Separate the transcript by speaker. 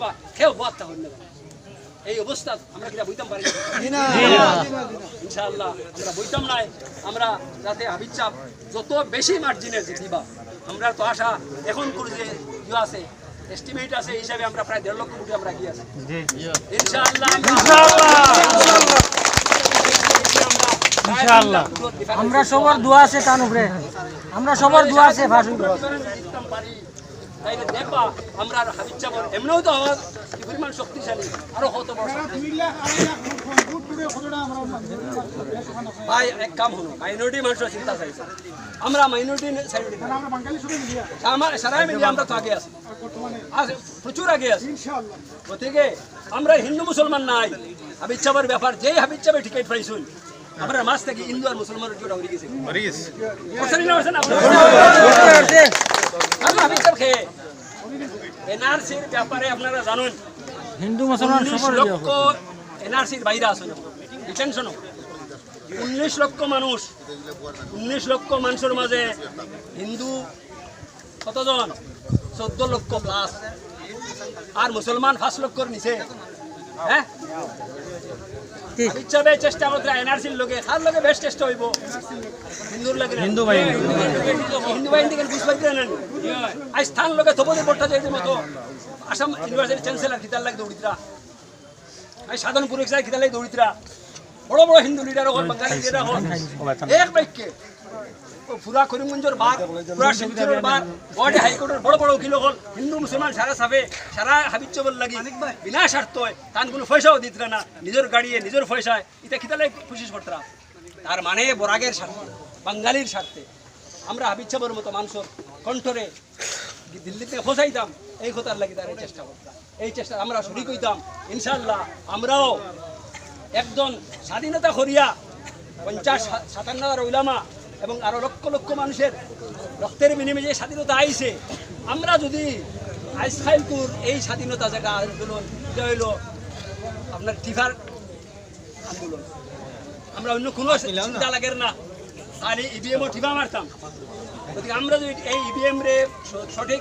Speaker 1: দেখবা কেউ বার্তা হইল না এই অবস্থা আমরা কিনা বুঝতাম পারি না? ইনশাআল্লাহ আমরা বুঝতাম নাই আমরা যাতে হাবিজ চাপ যত বেশি মার্জিনে দিবা আমরা তো আশা এখন করে যে ইয়ে আছে এস্টিমেট আছে হিসাবে আমরা প্রায় দেড় লক্ষ কোটি আমরা কি আছে। ইনশাআল্লাহ
Speaker 2: ইনশাআল্লাহ।
Speaker 3: আমরা সবার দোয়া আছে কান উপরে আমরা সবার দোয়া আছে ভাষণ
Speaker 1: তাইলে দেখবা আমরা আর হাবিজ চাপর এমনিও তো আওয়াজ কি পরিমাণ শক্তিশালী আরও কত ভাই এক কাম হলো মাইনরিটি মানুষের চিন্তা চাইছে আমরা মাইনরিটি সাইডে আমার সারাই মিলিয়ে আমরা তো আগে আছি। প্রচুর আগে আছি। গতিকে আমরা হিন্দু মুসলমান নাই। হাবিজ চাপের ব্যাপার যেই চাপে টিকিট পাইছুন আমরা মাছ থেকে হিন্দু আর মুসলমানের জোড়া উড়ে গেছে। এনআরসির ব্যাপারে আপনারা জানুন।
Speaker 3: হিন্দু মুসলমান
Speaker 1: লক্ষ এনআরসির বাইরে আসুন উনিশ লক্ষ মানুষ উনিশ লক্ষ মানুষের মাঝে হিন্দু কতজন? চোদ্দ লক্ষ প্লাস আর মুসলমান পাঁচ লক্ষর নিচে। হ্যাঁ? হিসাবে চেষ্টা করতে এনআরসির লোকে কার লোকে বেশ চেষ্টা হইব? হিন্দুর লাগে হিন্দু ভাই হিন্দু বাহিনী থেকে বুঝ পাইতে না আজ স্থান লোকে থপদের ভট্টাচার্যের মতো আসাম ইউনিভার্সিটি চ্যান্সেলার খিতার লাগে দৌড়িতরা। আজ সাধারণ পুরুষ খিতার লাগে দৌড়িতরা। বড় বড় হিন্দু লিডার হল বাঙালি লিডার হল এক বাক্যে। পুরা করিমগঞ্জের বার পুরা শিবচরের বার বড় হাইকোর্টের বড় বড় উকিল হল হিন্দু মুসলমান সারা সাবে সারা হাবিজ চবল লাগি বিনা স্বার্থ তান কোনো পয়সাও দিতরা না নিজের গাড়িয়ে নিজের পয়সায় এটা খিতালে খুশি করতরা তার মানে বরাগের স্বার্থে বাঙালির স্বার্থে আমরা হাবিজ চাবর মতো মানুষের কণ্ঠরে দিল্লিতে ফসাইতাম এই কথার লাগি তার এই চেষ্টা করতাম এই চেষ্টা আমরা শুরু কইতাম ইনশাল্লাহ আমরাও একজন স্বাধীনতা করিয়া পঞ্চাশ সাতান্ন ওলামা এবং আরও লক্ষ লক্ষ মানুষের রক্তের বিনিময়ে যে স্বাধীনতা আইছে আমরা যদি আইসখাইলপুর এই স্বাধীনতা জায়গা আন্দোলন এটা হইল আপনার টিফার আন্দোলন। আমরা অন্য কোনো চিন্তা লাগের না। আর এই ইভিএমও টিফা মারতাম। গতিকে আমরা যদি এই ইভিএম রে সঠিক